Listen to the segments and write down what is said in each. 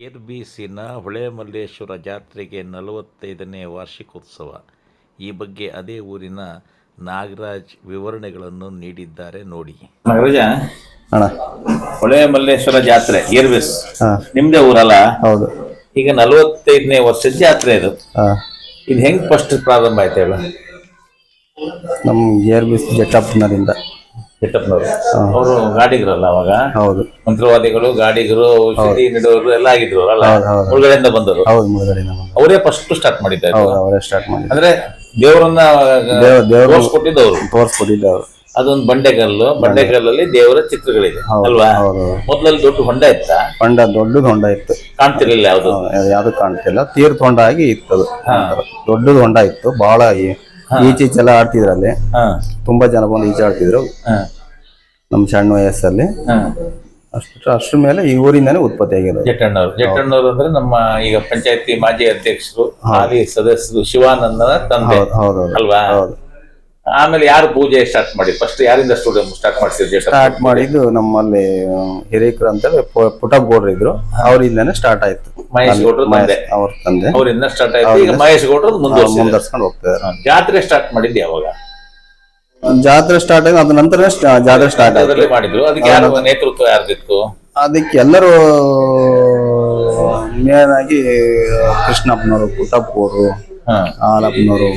ಏರ್ಬೀಸಿನ ಹೊಳೆಮಲ್ಲೇಶ್ವರ ಜಾತ್ರೆಗೆ ನಲವತ್ತೈದನೇ ವಾರ್ಷಿಕೋತ್ಸವ. ಈ ಬಗ್ಗೆ ಅದೇ ಊರಿನ ನಾಗರಾಜ್ ವಿವರಣೆಗಳನ್ನು ನೀಡಿದ್ದಾರೆ ನೋಡಿ. ನಾಗರಾಜ ಅಣ್ಣ. ಹೊಳೆ ಮಲ್ಲೇಶ್ವರ ಜಾತ್ರೆ ಏರ್ಬೇಸ್ ಹಾ. ನಿಮ್ದೇ ಊರಲ್ಲ? ಹೌದು. ಈಗ ನಲವತ್ತೈದನೇ ವರ್ಷದ ಜಾತ್ರೆ ಇದು. ಹಾ. ಇದು ಹೆಂಗ್ ಫಸ್ಟ್ ಪ್ರಾರಂಭ ಆಯ್ತು ಹೇಳ? ನಮ್ಮ ಗೇರ್ ಬಿಸ್ ಜಟ್ಟಪ್ಪನರಿಂದ ಚಿಟ್ಟಪ್ಪನವರು ಅವರು ಗಾಡಿಗರಲ್ಲ ಅವಾಗ? ಹೌದು. ಮಂತ್ರವಾದಿಗಳು ಗಾಡಿಗರು ಔಷಧಿ ನೀಡೋರು ಎಲ್ಲ ಆಗಿದ್ರು ಅಲ್ಲ. ಮುಳುಗಡೆಯಿಂದ ಬಂದರು ಹೌದು ಅವರೇ ಫಸ್ಟ್ ಸ್ಟಾರ್ಟ್ ಮಾಡಿದ್ದಾರೆ ಹೌದು ಅವರೇ ಸ್ಟಾರ್ಟ್ ಮಾಡಿ ಅಂದ್ರೆ ದೇವರನ್ನ ದೇವ- ದೇವ್ರು- ತೋರಿಸ್ಕೊಟ್ಟಿದ್ದವರು ತೋರಿಸ್ಕೊಟ್ಟಿದ್ದೆ ಅವರು ಅದೊಂದು ಬಂಡೆಗಲ್ಲು ಬಂಡೆಗಲ್ಲಲ್ಲಿ ದೇವರ ಚಿತ್ರಗಳಿದೆ ಅಲ್ವಾ? ಮೊದಲಲ್ಲಿ ಮೊದ್ಲಲ್ಲಿ ದೊಡ್ಡ ಹೊಂಡ ಇತ್ತ? ಹೊಂಡ ದೊಡ್ಡದು ಹೊಂಡ ಇತ್ತು. ಕಾಣ್ತಿರ್ಲಿಲ್ಲ ಯಾವ್ದು? ಯಾವ್ದು ಕಾಣ್ತಿಲ್ಲ. ತೀರ್ಥ ಹೊಂಡ ಆಗಿ ಇತ್ತು ಅದು ದೊಡ್ಡದು ಹೊಂಡ ಇತ್ತು. ಬಹಳ ಈ- ಈಚೀಚೆಲ್ಲ ಆಡ್ತಿದ್ರು ಅಲ್ಲಿ ಹಾ. ತುಂಬಾ ಜನ ಬಂದು ಈಚೆ ಆಡ್ತಿದ್ರು. ನಮ್ ಸಣ್ಣ ವಯಸ್ಸಲ್ಲಿ. ಅಷ್ಟು ಅಷ್ಟ್ರ ಮೇಲೆ ಈ ಊರಿಂದಾನೇ ಉತ್ಪತ್ತಿ ಆಗಿರೋದು. ಜಟ್ಟಣ್ಣವ್ರು ಜಟ್ಟಣ್ಣವ್ರು ಅಂದ್ರೆ ನಮ್ಮ ಈಗ ಪಂಚಾಯತಿ ಮಾಜಿ ಅಧ್ಯಕ್ಷರು ಹಾಲಿ ಸದಸ್ಯರು ಶಿವಾನಂದನ ತಂದೆ. ಹೌದು ಹೌದು ಹೌದು. ಅಲ್ವಾ? ಹೌದು. ಆಮೇಲೆ ಯಾರು ಪೂಜೆ ಸ್ಟಾರ್ಟ್ ಮಾಡಿ ಫಸ್ಟ್ ಯಾರಿಂದ ಸ್ಟೂಡಿಯೋ ಸ್ಟಾರ್ಟ್ ಮಾಡಿಸಿದ್ರು ಸ್ಟಾರ್ಟ್ ಮಾಡಿದ್ದು ನಮ್ಮಲ್ಲಿ ಹಿರೇಕರು ಅಂತೇಳಿ ಪುಟಪ್ ಗೌಡ್ರು ಇದ್ರು. ಅವರಿಂದಾನೇ ಸ್ಟಾರ್ಟ್ ಆಯ್ತು. ಮಹೇಶ್ ಗೌಡ್ರು ತಂದೆ. ಅವ್ರ ತಂದೆ. ಅವರಿಂದ ಸ್ಟಾರ್ಟ್ ಆಯ್ತು. ಈಗ ಮಹೇಶ್ ಗೌಡ್ರು ಹೋಗ್ತಿದ್ದಾರೆ ಜಾತ್ರೆ ಸ್ಟಾರ್ಟ್ ಮಾಡಿದ್ದು ಯಾವಾಗ? ಜಾತ್ರೆ ಸ್ಟಾರ್ಟ್ ಆಯ್ತು ಅದ ನಂತರ ಜಾತ್ರೆ ಸ್ಟಾರ್ಟ್ ಆಯ್ತು. ಮಾಡಿದ್ರು. ಅದಕ್ಕೆ ಯಾರು ನೇತೃತ್ವ ಯಾರ್ದಿತ್ತು ಅದಕ್ಕೆ ಎಲ್ಲರೂ ಮೇನ್ ಆಗಿ ಕೃಷ್ಣಪ್ಪನವರು ಪುಟಪ್ಪ ಗೌಡ್ರು ಹಾ ಹಾಲಪ್ಪನವರು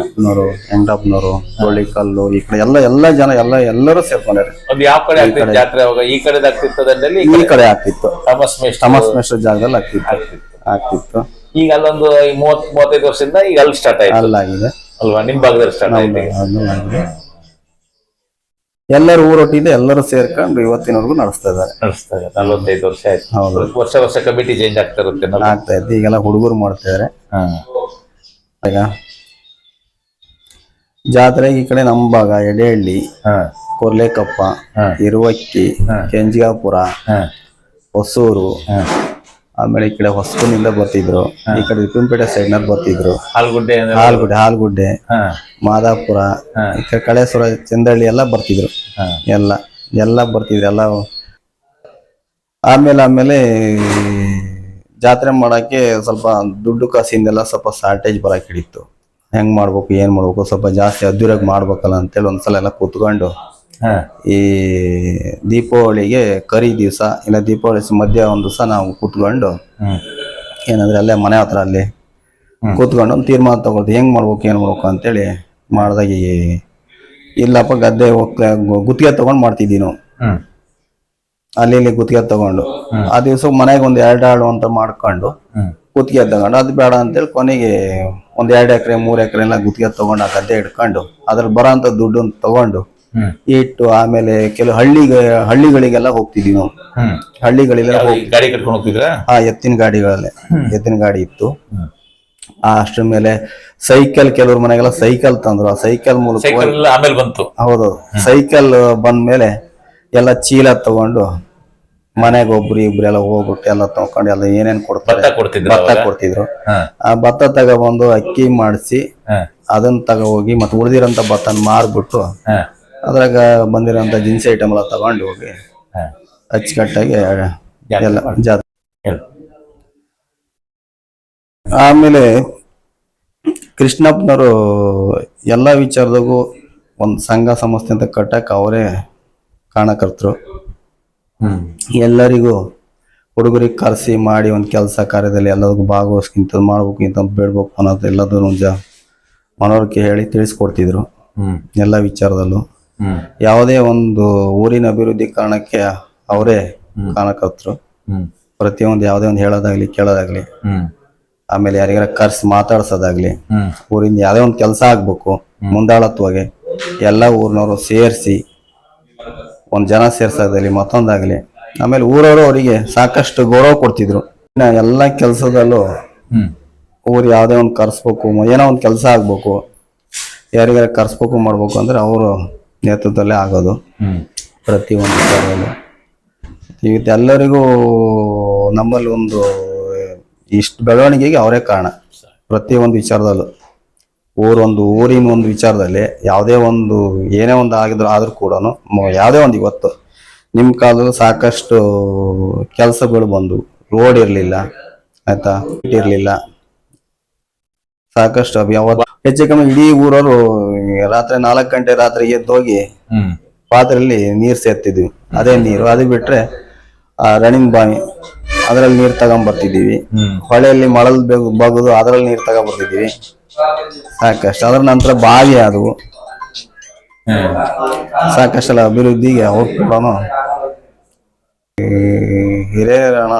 ಅಪ್ಪನವರು ಹೆಂಗಪ್ಪನವರು ಕಲ್ಲು ಈ ಕಡೆ ಎಲ್ಲ ಎಲ್ಲ ಜನ ಎಲ್ಲ ಎಲ್ಲರೂ ಸೇರ್ಕೊಂಡಾರೆ. ಅದು ಯಾವ ಕಡೆ ಆಗ್ತಿತ್ತು ಜಾತ್ರೆ ಅವಾಗ? ಈ ಕಡೆ ತಮಸ್ಮೇಶ್ವರ ಈ ಕಡೆ? ಆಗ್ತಿತ್ತು. ಮೆಸ್ಟರ್ ಜಾಗದಲ್ಲಿ ಆಗ್ತಿತ್ತು. ಆಗ್ತಿತ್ತು. ಈಗ ಅಲ್ಲೊಂದು ಮೂವತ್ ಮೂವತ್ತೈದು ವರ್ಷದಿಂದ ಈಗ ಅಲ್ಲಿ ಸ್ಟಾರ್ಟ್ ಆಯ್ತು. ಅಲ್ಲಾಗಿದೆ ಅಲ್ವಾ? ನಿಮ್ ಭಾಗದಲ್ಲಿ ಸ್ಟಾರ್ಟ್ ಆಯ್ತು. ಎಲ್ಲರೂ ಊರೊಟ್ಟಿಂದ ಎಲ್ಲರೂ ಸೇರ್ಕೊಂಡು ಇವತ್ತಿನವರೆಗೂ ನಡೆಸ್ತಾ ಇದ್ದಾರೆ. ನಡೆಸ್ತಾ ಇದ್ದಾರೆ. ನಲ್ವತ್ತೈದು ವರ್ಷ ಆಯ್ತು. ಹೌದು. ವರ್ಷ ವರ್ಷ ಕಮಿಟಿ ಚೇಂಜ್ ಆಗ್ತಾ ಇರುತ್ತೆ. ಆಗ್ತಾ ಇತ್ತು. ಈಗೆಲ್ಲ ಹುಡುಗರು ಮಾಡ್ತಾ ಇದಾರೆ ಹಾ. ಈಗ ಜಾತ್ರೆ ಈ ಕಡೆ ನಮ್ಮ ಭಾಗ ಎಡೆಹಳ್ಳಿ ಕೊರ್ಲೇಕಪ್ಪ. ಇರುವಕ್ಕಿ ಕೆಂಜಿಗಾಪುರ ಹೊಸೂರು ಆಮೇಲೆ ಈ ಕಡೆ ಹೊಸಕುನಿಂದ ಬರ್ತಿದ್ರು. ಈ ಕಡೆ ರಿಪುಂಪೇಟೆ ಸೈಡ್ನಲ್ಲಿ ಬರ್ತಿದ್ರು. ಹಾಲ್ಗುಡ್ಡೆ ಹಾಲ್ಗುಡ್ಡೆ ಹಾಲ್ಗುಡ್ಡೆ. ಮಾದಾಪುರ ಈ ಕಡೆ ಕಳೇಶ್ವರ ಚಂದಳ್ಳಿ ಎಲ್ಲ ಬರ್ತಿದ್ರು. ಎಲ್ಲ ಎಲ್ಲ ಬರ್ತಿದ್ರು ಎಲ್ಲ. ಆಮೇಲೆ ಆಮೇಲೆ ಜಾತ್ರೆ ಮಾಡಕ್ಕೆ ಸ್ವಲ್ಪ ದುಡ್ಡು ಕಾಸಿಂದೆಲ್ಲ ಸ್ವಲ್ಪ ಶಾರ್ಟೇಜ್ ಬರಕ್ಕೆ ಹಿಡಿತು ಹೆಂಗ್ ಮಾಡ್ಬೇಕು ಏನು ಮಾಡ್ಬೇಕು ಸ್ವಲ್ಪ ಜಾಸ್ತಿ ಅದ್ದೂರಾಗಿ ಮಾಡ್ಬೇಕಲ್ಲ ಅಂತೇಳಿ ಒಂದ್ಸಲ ಎಲ್ಲ ಕೂತ್ಕೊಂಡು. ಈ ದೀಪಾವಳಿಗೆ ಕರಿ ದಿವಸ ಇಲ್ಲ ದೀಪಾವಳಿ ಮಧ್ಯ ಒಂದು ದಿವಸ ನಾವು ಕೂತ್ಕೊಂಡು. ಏನಂದ್ರೆ ಅಲ್ಲೇ ಮನೆ ಹತ್ರ ಅಲ್ಲಿ ಕೂತ್ಕೊಂಡು ಒಂದು ತೀರ್ಮಾನ ತಗೊಳ್ತೀವಿ ಹೆಂಗ್ ಮಾಡ್ಬೇಕು ಏನು ಮಾಡ್ಬೇಕು ಅಂತೇಳಿ ಮಾಡ್ದಾಗ ಇಲ್ಲಪ್ಪ ಗದ್ದೆ ಹೋಗ್ತಾ ಗುತ್ತಿಗೆ ತಗೊಂಡ್ ಮಾಡ್ತಿದ್ದೀವಿ ನಾವು. ಅಲ್ಲಿ ಇಲ್ಲಿ ಗುತ್ತಿಗೆ ತಗೊಂಡು. ಆ ದಿವಸ ಮನೆಗೆ ಒಂದ್ ಎರಡು ಆಳು ಅಂತ ಮಾಡ್ಕೊಂಡು. ಗುತ್ತಿಗೆ ತಗೊಂಡು. ಅದು ಬೇಡ ಅಂತೇಳಿ ಕೊನೆಗೆ ಒಂದ್ ಎರಡು ಎಕರೆ ಮೂರ್ ಎಕರೆ ಎಲ್ಲ ಗುತ್ತಿಗೆ ತಗೊಂಡು ಆ ಗದ್ದೆ ಇಟ್ಕೊಂಡು ಅದ್ರ ಬರೋಂತ ದುಡ್ಡು ದುಡ್ಡನ್ನ ತಗೊಂಡು ಇಟ್ಟು ಆಮೇಲೆ ಕೆಲವು ಹಳ್ಳಿಗೆ ಹಳ್ಳಿಗಳಿಗೆಲ್ಲ ಹೋಗ್ತಿದ್ವಿ ನಾವು. ಹಳ್ಳಿಗಳಿಗೆಲ್ಲ ಗಾಡಿ ಕಟ್ಕೊಂಡು ಹೋಗ್ತಿದ್ರ? ಆ ಎತ್ತಿನ ಗಾಡಿಗಳಲ್ಲೇ. ಎತ್ತಿನ ಗಾಡಿ ಇತ್ತು. ಆ ಅಷ್ಟ್ರ ಮೇಲೆ ಸೈಕಲ್ ಕೆಲವ್ರ ಮನೆಗೆಲ್ಲ ಸೈಕಲ್ ತಂದ್ರು. ಆ ಸೈಕಲ್ ಮೂಲಕ ಆಮೇಲೆ ಬಂತು. ಹೌದು. ಸೈಕಲ್ ಬಂದ್ಮೇಲೆ ಎಲ್ಲ ಚೀಲ ತಗೊಂಡು ಮನೆಗೆ ಒಬ್ರು ಇಬ್ರು ಎಲ್ಲ ಹೋಗ್ಬಿಟ್ಟು ಎಲ್ಲ ತಗೊಂಡು ಎಲ್ಲ ಏನೇನ್ ಕೊಡ್ತಾರೆ ಭತ್ತ ಕೊಡ್ತಿದ್ರು ಭತ್ತ ಅವಾಗ? ಕೊಡ್ತಿದ್ರು ಹಾ. ಆ ಭತ್ತ ತಗೊಬಂದು ಅಕ್ಕಿ ಮಾಡಿಸಿ ಹಾ. ಅದನ್ನ ತಗೋ ಹೋಗಿ ಮತ್ತೆ ಉಳಿದಿರೋಂಥ ಭತ್ತನ ಮಾರ್ಬಿಟ್ಟು ಹಾ. ಅದ್ರಾಗ ಬಂದಿರೋಂಥ ದಿನಸಿ ಐಟಮ್ ಎಲ್ಲ ತಗೊಂಡು ಹೋಗಿ ಹಾ. ಅಚ್ಚುಕಟ್ಟಾಗಿ ಎಲ್ಲ. ಜಾತ್ರೆ ಹೇಳು. ಆಮೇಲೆ ಕೃಷ್ಣಪ್ಪನವರು ಎಲ್ಲ ವಿಚಾರದಾಗೂ ಒಂದು ಸಂಘ ಸಂಸ್ಥೆ ಅಂತ ಕಟ್ಟಕ್ಕೆ ಅವರೇ ಕಾರಣಕರ್ತರು. ಎಲ್ಲರಿಗೂ ಹುಡುಗರಿಗೆ ಕರೆಸಿ ಮಾಡಿ ಒಂದು ಕೆಲಸ ಕಾರ್ಯದಲ್ಲಿ ಎಲ್ಲದಕ್ಕೂ ಭಾಗವಹಿಸ್ಕಿಂತ ಇಂಥದ್ದು ಮಾಡ್ಬೇಕು ಇಂಥದ್ದು ಬೇಡ್ಬೇಕು ಅನ್ನೋದು ಎಲ್ಲದೂ ಜ ಮನವರಿಕೆ ಹೇಳಿ ತಿಳಿಸ್ಕೊಡ್ತಿದ್ರು. ಎಲ್ಲ ವಿಚಾರದಲ್ಲೂ. ಯಾವುದೇ ಒಂದು ಊರಿನ ಅಭಿವೃದ್ಧಿ ಕಾರಣಕ್ಕೆ ಅವರೇ ಕಾರಣಕರ್ತರು ಪ್ರತಿಯೊಂದು ಯಾವುದೇ ಒಂದು ಹೇಳೋದಾಗ್ಲಿ ಕೇಳೋದಾಗ್ಲಿ ಆಮೇಲೆ ಯಾರಿಗಾರ ಕರ್ಸಿ ಮಾತಾಡ್ಸೋದಾಗ್ಲಿ. ಊರಿಂದ ಯಾವುದೇ ಒಂದು ಕೆಲಸ ಆಗ್ಬೇಕು ಮುಂದಾಳತ್ವಾಗೆ ಎಲ್ಲ ಊರಿನವರು ಸೇರಿಸಿ ಒಂದು ಜನ ಸೇರ್ಸೋದಾಗಲಿ ಮತ್ತೊಂದಾಗಲಿ ಆಮೇಲೆ ಊರವರು ಅವರಿಗೆ ಸಾಕಷ್ಟು ಗೌರವ ಕೊಡ್ತಿದ್ರು. ಇನ್ನ ಎಲ್ಲ ಕೆಲಸದಲ್ಲೂ. ಊರು ಯಾವುದೇ ಒಂದು ಕರ್ಸ್ಬೇಕು ಏನೋ ಒಂದು ಕೆಲಸ ಆಗ್ಬೇಕು ಯಾರಿಗಾರ ಕರ್ಸ್ಬೇಕು ಮಾಡ್ಬೇಕು ಅಂದ್ರೆ ಅವರು ನೇತೃತ್ವದಲ್ಲೇ ಆಗೋದು. ಪ್ರತಿ ಪ್ರತಿಯೊಂದು ಇವತ್ತು ಎಲ್ಲರಿಗೂ ನಮ್ಮಲ್ಲಿ ಒಂದು ಇಷ್ಟು ಬೆಳವಣಿಗೆಗೆ ಅವರೇ ಕಾರಣ. ಪ್ರತಿಯೊಂದು ವಿಚಾರದಲ್ಲೂ. ಊರೊಂದು ಊರಿನ ಒಂದು ವಿಚಾರದಲ್ಲಿ ಯಾವುದೇ ಒಂದು ಏನೇ ಒಂದು ಆಗಿದ್ರು ಆದ್ರೂ ಕೂಡ ಯಾವುದೇ ಒಂದು ಇವತ್ತು ನಿಮ್ಮ ಕಾಲದಲ್ಲಿ ಸಾಕಷ್ಟು ಕೆಲಸಗಳು ಬಂದವು ರೋಡ್ ಇರಲಿಲ್ಲ ಆಯ್ತಾ? ಇರಲಿಲ್ಲ. ಸಾಕಷ್ಟು ಹೆಚ್ಚು ಕಮ್ಮಿ ಇಡೀ ಊರವರು ರಾತ್ರಿ ನಾಲ್ಕು ಗಂಟೆ ರಾತ್ರಿ ಎದ್ದು ಹೋಗಿ ಹ್ಮ್. ಪಾತ್ರೆಯಲ್ಲಿ ನೀರು ಸೇರ್ತಿದ್ವಿ ಅದೇ ನೀರು. ಅದು ಬಿಟ್ರೆ ಆ ರನ್ನಿಂಗ್ ಬಾವಿ ಅದರಲ್ಲಿ ನೀರು ತಗೊಂಡ್ಬರ್ತಿದ್ದೀವಿ ಹೊಳೆಯಲ್ಲಿ ಮಳಲ್ ಬೇಗ ಬಗ್ದು ಅದರಲ್ಲಿ ನೀರು ತಗೊಂಬರ್ತಿದ್ದೀವಿ. ಸಾಕಷ್ಟು. ಅದರ ನಂತರ ಬಾವಿ ಆದವು ಸಾಕಷ್ಟು ಸಾಕಷ್ಟೆಲ್ಲ ಅಭಿವೃದ್ಧಿಗೆ ಹೋಗ್ಬಿಡೋನು. ಹಿರಿಯರಣ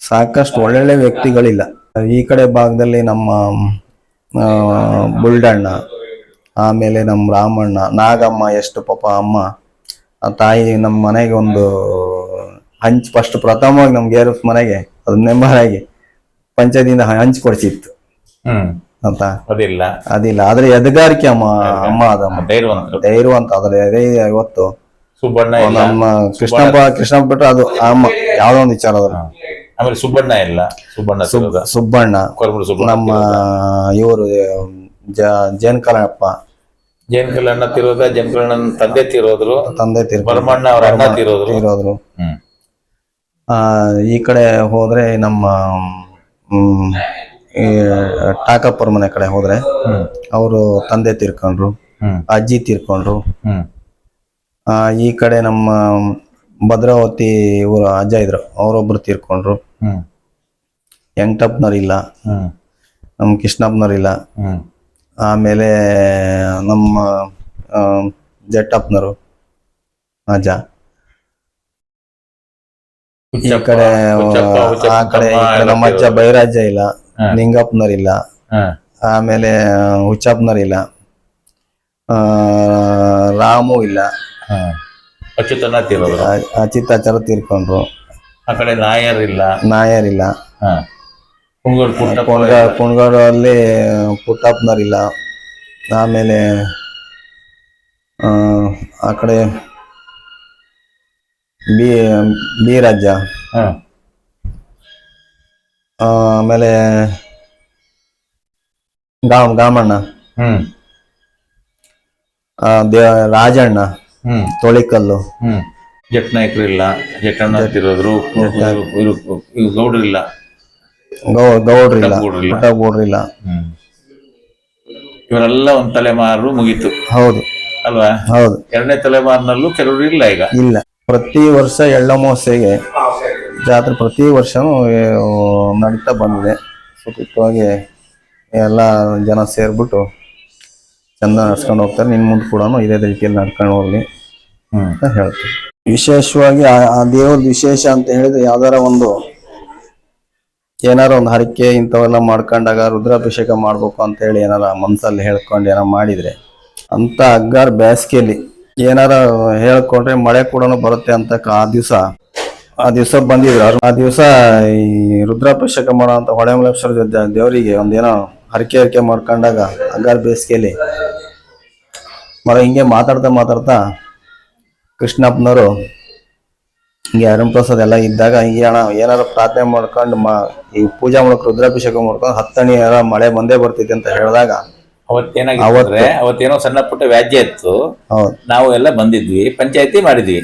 ಸಾಕಷ್ಟು ಒಳ್ಳೊಳ್ಳೆ ವ್ಯಕ್ತಿಗಳಿಲ್ಲ. ಈ ಕಡೆ ಭಾಗದಲ್ಲಿ ನಮ್ಮ ಬುಲ್ಡಣ್ಣ, ಆಮೇಲೆ ನಮ್ಮ ರಾಮಣ್ಣ, ನಾಗಮ್ಮ, ಎಷ್ಟು ಪಾಪ ಅಮ್ಮ, ಆ ತಾಯಿ ನಮ್ಮ ಮನೆಗೆ ಒಂದು ಹಂಚ್ ಫಸ್ಟ್ ಪ್ರಥಮವಾಗಿ ನಮ್ಗೆ ಏರ್ ಮನೆಗೆ ಅದು ನೆಮ್ಮರಾಗಿ ಪಂಚಾಯತಿಯಿಂದ ಹಂಚ್ ಕೊಡ್ಸಿತ್ತು. ಅಂತ? ಅದಿಲ್ಲ. ಅದಿಲ್ಲ. ಆದ್ರೆ ಎದಗಾರಿಕೆ ಅಮ್ಮ ಅಮ್ಮ ಅದಮ್ಮ ಧೈರ್ಯ ಅಂತ ಅದ್ರ ಅದೇ ಇವತ್ತು. ಸುಬ್ಬಣ್ಣ ನಮ್ಮ ಕೃಷ್ಣಪ್ಪ ಕೃಷ್ಣಪ್ಪ ಬಿಟ್ರೆ ಅದು ಅಮ್ಮ ಯಾವ್ದೋ ಒಂದು ವಿಚಾರ ಅದ್ರ ಆಮೇಲೆ ಸುಬ್ಬಣ್ಣ ಇಲ್ಲ. ಸುಬ್ಬಣ್ಣ ಸುಬ್ಬಣ್ಣ. ನಮ್ಮ ಇವರು ಜೇನ್ ಕಲಪ್ಪ ಜೈನ್ ಕಲ್ಯಾಣ ತಿರೋದ ಜೈನ್ ಕಲ್ಯಾಣ ತಂದೆ ತಿರೋದ್ರು. ತಂದೆ ತಿರು ಬರಮಣ್ಣ ಅವ್ರ ಅಣ್ಣ ತಿರೋದ್ರು. ಆ, ಈ ಕಡೆ ಹೋದ್ರೆ ನಮ್ಮ ಹ್ಮ್, ಈ ಟಾಕಪ್ಪರ ಮನೆ ಕಡೆ ಹೋದ್ರೆ ಅವರು ತಂದೆ ತೀರ್ಕೊಂಡ್ರು ಅಜ್ಜಿ ತೀರ್ಕೊಂಡ್ರು. ಆ, ಈ ಕಡೆ ನಮ್ಮ ಭದ್ರಾವತಿ ಇವರು ಅಜ್ಜ ಇದ್ರು ಅವರೊಬ್ರು ತೀರ್ಕೊಂಡ್ರು. ಇಲ್ಲ. ಹ್ಮ್. ನಮ್ಮ ಕೃಷ್ಣಪ್ಪನವ್ರು ಇಲ್ಲ. ಹ್ಮ್. ಆಮೇಲೆ ನಮ್ಮ ಜಟ್ಟಪ್ಪನವರು ಅಜ್ಜ. ಈ ಕಡೆ ಆ ಕಡೆ ನಮ್ಮ ಅಜ್ಜ ಬೈರಾಜ ಬೈರಾಜ್ಯ ಇಲ್ಲ. ಹಾ. ನಿಂಗಪ್ಪನವ್ರು ಇಲ್ಲ. ಆಮೇಲೆ ಹುಚ್ಚಪ್ಪನವ್ರು ಇಲ್ಲ. ಆ, ರಾಮು ಇಲ್ಲ. ಅಚ್ಯುತನ ತಿರೋದ್ರು ಆ- ಅಚಿತಾಚಾರ ತೀರ್ಕೊಂಡ್ರು. ಆ ಕಡೆ ನಾಯರ್ ಇಲ್ಲ. ನಾಯರ್ ಇಲ್ಲ. ಹಾ. ಕುಂಗೂರು ಪುಟ್ಟಪ್ಪ ಕುಣ್ಗ ಕುಣ್ಗಾಡಲ್ಲಿ ಪುಟ್ಟಪ್ಪನವ್ರು ಇಲ್ಲ. ಆಮೇಲೆ ಆ, ಕಡೆ ಬಿ ಬಿ ರಾಜ್ಯ ಆಮೇಲೆ ಗಾಮ್ ಗಾಮಣ್ಣ. ಹ್ಮ್. ಆ, ದೇ ರಾಜಣ್ಣ. ಹ್ಮ್. ತೊಳಿಕಲ್ಲು. ಹ್ಮ್. ಜಟ್ ನಾಯಕರು ಇಲ್ಲ ಜಟ್ಟಣ್ಣ ತಿರೋದ್ರು ಇವರು ಇವ್ರು ಗೌಡ್ರು ಇಲ್ಲ. ಗೌ ಗೌಡ್ರಿಲ್ಲ ಗೌಡ್ರಿಲ್ಲ. ಪುಟ್ಟ ಗೌಡ್ರಿಲ್ಲ ಹ್ಮ್. ಇವರೆಲ್ಲ ಒಂದ್ ತಲೆಮಾರು ಮುಗೀತು. ಹೌದು. ಅಲ್ವಾ? ಹೌದು. ಎರಡನೇ ತಲೆಮಾರಿನಲ್ಲೂ ಕೆಲವರು ಇಲ್ಲ ಈಗ. ಇಲ್ಲ. ಪ್ರತಿ ವರ್ಷ ಎಳ್ಳಮೋಸೆಗೆ ಜಾತ್ರೆ ಪ್ರತಿ ವರ್ಷವೂ ನಡೀತಾ ಬಂದಿದೆ. ಸುಖವಾಗಿ ಎಲ್ಲ ಜನ ಸೇರ್ಬಿಟ್ಟು ಚಂದ ನಡ್ಸ್ಕೊಂಡು ಹೋಗ್ತಾರೆ. ನಿನ್ನ ಮುಂದೆ ಕೂಡ ಇದೇ ರೀತಿಯಲ್ಲಿ ನಡ್ಕೊಂಡು ಹೋಗ್ಲಿ ಅಂತ ಹೇಳ್ತೀವಿ ವಿಶೇಷವಾಗಿ ಆ ದೇವ್ರದ್ದು ವಿಶೇಷ ಅಂತ ಹೇಳಿದ್ರೆ ಯಾವ್ದಾರ ಒಂದು ಏನಾರ ಒಂದು ಹರಕೆ ಇಂಥವೆಲ್ಲ ಮಾಡ್ಕೊಂಡಾಗ ರುದ್ರಾಭಿಷೇಕ ಮಾಡ್ಬೇಕು ಅಂತ ಹೇಳಿ ಏನಾರ ಮನ್ಸಲ್ಲಿ ಹೇಳ್ಕೊಂಡು ಏನಾರ ಮಾಡಿದ್ರೆ ಅಂತ ಅಗ್ಗಾರ ಬೇಸಿಗೆಯಲ್ಲಿ ಏನಾರ ಹೇಳ್ಕೊಂಡ್ರೆ ಮಳೆ ಕೂಡ ಬರುತ್ತೆ ಅಂತ ಆ ದಿವಸ ಆ ದಿವಸ ಬಂದಿದ್ರು. ಆ ದಿವಸ ಈ ರುದ್ರಾಭಿಷೇಕ ಮಾಡೋ ಅಂತ ಹೊಳೆಮಲೇಶ್ವರ ಜೊತೆ ದೇವರಿಗೆ ಒಂದೇನೋ ಹರಕೆ ಹರಕೆ ಮಾಡ್ಕೊಂಡಾಗ ಅಗ್ಗಾಲ್ ಬೇಸಿಗೆಯಲ್ಲಿ ಮರ ಹಿಂಗೆ ಮಾತಾಡ್ತಾ ಮಾತಾಡ್ತಾ ಕೃಷ್ಣಪ್ಪನವರು ಹಿಂಗೆ ಅರುಣ್ ಪ್ರಸಾದ್ ಎಲ್ಲ ಇದ್ದಾಗ ಹಿಂಗೆ ಅಣ್ಣ ಏನಾರು ಪ್ರಾರ್ಥನೆ ಮಾಡ್ಕೊಂಡು ಮಾ ಈ ಪೂಜಾ ಮಾಡಕ್ ರುದ್ರಾಭಿಷೇಕ ಮಾಡ್ಕೊಂಡು ಹತ್ತಣಿ ಏನಾರ ಮಳೆ ಬಂದೇ ಬರ್ತೈತಿ ಅಂತ ಹೇಳಿದಾಗ ಅವತ್ತೇನಾಗಿತ್ತು ಅಂದ್ರೆ ಅವತ್ತೇನೋ ಸಣ್ಣ ಪುಟ್ಟ ವ್ಯಾಜ್ಯ ಇತ್ತು. ನಾವು ಎಲ್ಲ ಬಂದಿದ್ವಿ ಪಂಚಾಯತಿ ಮಾಡಿದ್ವಿ.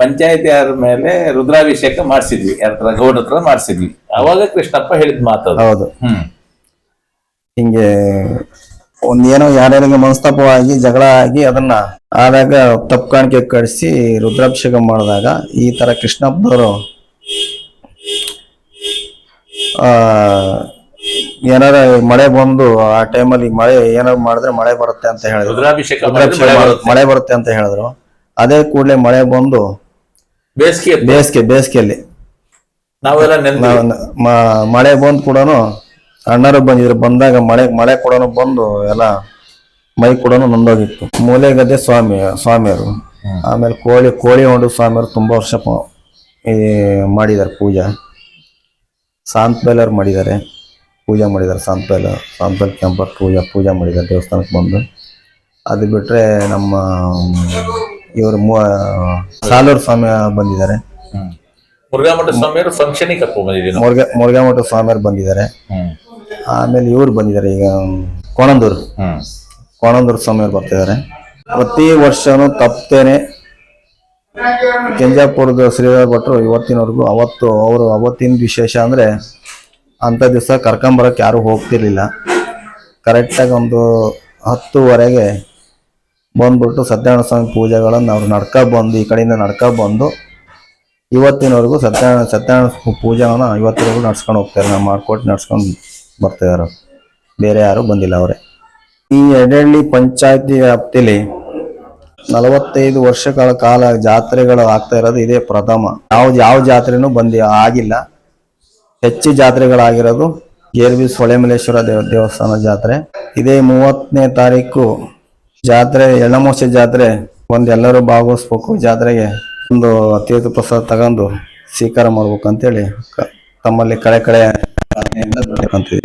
ಪಂಚಾಯತಿ ಯಾರ ಮೇಲೆ ರುದ್ರಾಭಿಷೇಕ ಮಾಡಿಸಿದ್ವಿ. ಯಾರ ಗೌಡ ಹತ್ರ ಮಾಡಿಸಿದ್ವಿ. ಅವಾಗ ಕೃಷ್ಣಪ್ಪ ಹೇಳಿದ ಮಾತು ಹೌದು. ಹ್ಮ್. ಹಿಂಗೆ ಒಂದೇನೋ ಯಾರ್ಯಾರಿಗೆ ಮನಸ್ತಾಪವಾಗಿ ಜಗಳ ಆಗಿ ಅದನ್ನ ಆದಾಗ ತಪ್ಪು ಕಾಣಿಕೆ ಕಳಿಸಿ ರುದ್ರಾಭಿಷೇಕ ಮಾಡಿದಾಗ ಈ ತರ ಕೃಷ್ಣಪ್ಪನವರು ಆ ಏನಾರ ಮಳೆ ಬಂದು ಆ ಟೈಮಲ್ಲಿ ಮಳೆ ಏನಾರ ಮಾಡಿದ್ರೆ ಮಳೆ ಬರುತ್ತೆ ಅಂತ ಹೇಳಿದ್ರು. ರುದ್ರಾಭಿಷೇಕ. ಮಳೆ ಬರುತ್ತೆ ಅಂತ ಹೇಳಿದ್ರು. ಅದೇ ಕೂಡಲೇ ಮಳೆ ಬಂದು ಬೇಸಿಗೆ. ಬೇಸಿಗೆ ಬೇಸಿಗೆಯಲ್ಲಿ. ನಾವೆಲ್ಲ ಮ- ಮಳೆ ಬಂದ್ ಕೂಡ ಅಣ್ಣರು ಬಂದಿದ್ರು. ಬಂದಾಗ ಮಳೆ ಮಳೆ ಕೂಡ ಬಂದು ಎಲ್ಲ ಮೈ ಕೂಡ ನೊಂದೋಗಿತ್ತು. ಮೂಲೆಗದ್ದೆ ಸ್ವಾಮಿ ಸ್ವಾಮಿಯವರು. ಆಮೇಲೆ ಕೋಳಿ ಕೋಳಿ ಹೊಂಡು ಸ್ವಾಮಿಯವರು ತುಂಬಾ ವರ್ಷ ಪ- ಈ ಮಾಡಿದ್ದಾರೆ ಪೂಜಾ. ಸಾಂತ್ ಬೇಲರ್ ಮಾಡಿದ್ದಾರೆ. ಪೂಜೆ ಮಾಡಿದ್ದಾರೆ. ಶಾಂತ ಬೇಲ ಕೆಂಪರ್ ಪೂಜಾ ಪೂಜೆ ಮಾಡಿದ್ದಾರೆ ದೇವಸ್ಥಾನಕ್ಕೆ ಬಂದು. ಅದು ಬಿಟ್ಟರೆ ನಮ್ಮ ಇವರು ಸಾಲೂರು ಸ್ವಾಮಿ ಬಂದಿದ್ದಾರೆ. ಮುರುಘಾಮಠ ಸ್ವಾಮಿಯವರು ಫಂಕ್ಷನ್ ಮುರುಘಾ ಮುರುಘಾಮಠ ಸ್ವಾಮಿಯವರು ಬಂದಿದ್ದಾರೆ. ಆಮೇಲೆ ಇವ್ರು ಬಂದಿದ್ದಾರೆ ಈಗ ಕೋಣಂದೂರು. ಕೋಣಂದೂರು ಸ್ವಾಮಿಯವರು ಬರ್ತಿದ್ದಾರೆ. ಪ್ರತಿ ವರ್ಷನೂ ತಪ್ಪೇನೆ ಕೆಂಜಾಪುರದ ಶ್ರೀಧರ ಭಟ್ರು ಇವತ್ತಿನವರೆಗೂ ಅವತ್ತು ಅವರು ಅವತ್ತಿನ ವಿಶೇಷ ಅಂದರೆ ಅಂಥ ದಿವಸ ಕರ್ಕೊಂಬರಕ್ಕೆ ಯಾರೂ ಹೋಗ್ತಿರ್ಲಿಲ್ಲ. ಕರೆಕ್ಟಾಗಿ ಒಂದು ಹತ್ತುವರೆಗೆ ಬಂದ್ಬಿಟ್ಟು ಸತ್ಯನಾರಾಯಣ ಸ್ವಾಮಿ ಪೂಜೆಗಳನ್ನು ಅವ್ರು ನಡ್ಕ ಬಂದು, ಈ ಕಡೆಯಿಂದ ನಡ್ಕ ಬಂದು ಇವತ್ತಿನವರೆಗೂ ಸತ್ಯನಾರಾಯಣ ಸತ್ಯನಾರಾಯಣ ಪೂಜೆನ ಇವತ್ತಿನವರೆಗೂ ನಡ್ಸ್ಕೊಂಡು ಹೋಗ್ತಾರೆ ನಾವು ಮಾಡ್ಕೊಟ್ಟು ನಡ್ಸ್ಕೊಂಡು ಬರ್ತಿದ್ದಾರೆ ಬೇರೆ ಯಾರೂ ಬಂದಿಲ್ಲ ಅವರೇ. ಈ ಎಡಹಳ್ಳಿ ಪಂಚಾಯತಿ ವ್ಯಾಪ್ತಿಲಿ ನಲವತ್ತೈದು ವರ್ಷಗಳ ಕಾಲ ಜಾತ್ರೆಗಳು ಆಗ್ತಾ ಇರೋದು ಇದೇ ಪ್ರಥಮ. ನಾವು ಯಾವ ಜಾತ್ರೆನೂ ಬಂದಿ, ಆಗಿಲ್ಲ. ಹೆಚ್ಚು ಜಾತ್ರೆಗಳಾಗಿರೋದು ಗೇರ್ಬಿ ಸೊಳೆಮಲ್ಲೇಶ್ವರ ದೇವ, ದೇವಸ್ಥಾನ ಜಾತ್ರೆ. ಇದೇ ಮೂವತ್ತನೇ ತಾರೀಕು ಜಾತ್ರೆ, ಎಳ್ಳಮೋಸೆ ಜಾತ್ರೆ ಒಂದು ಎಲ್ಲರೂ ಭಾಗವಹಿಸ್ಬೇಕು ಜಾತ್ರೆಗೆ ಒಂದು ತೀರ್ಥ ಪ್ರಸಾದ ತಗೊಂಡು ಸ್ವೀಕಾರ ಮಾಡ್ಬೇಕು ಅಂತೇಳಿ ಕ- ತಮ್ಮಲ್ಲಿ ಕಡೆ ಕಡೆ ಬೇಡ್ಕೊಂತೀವಿ.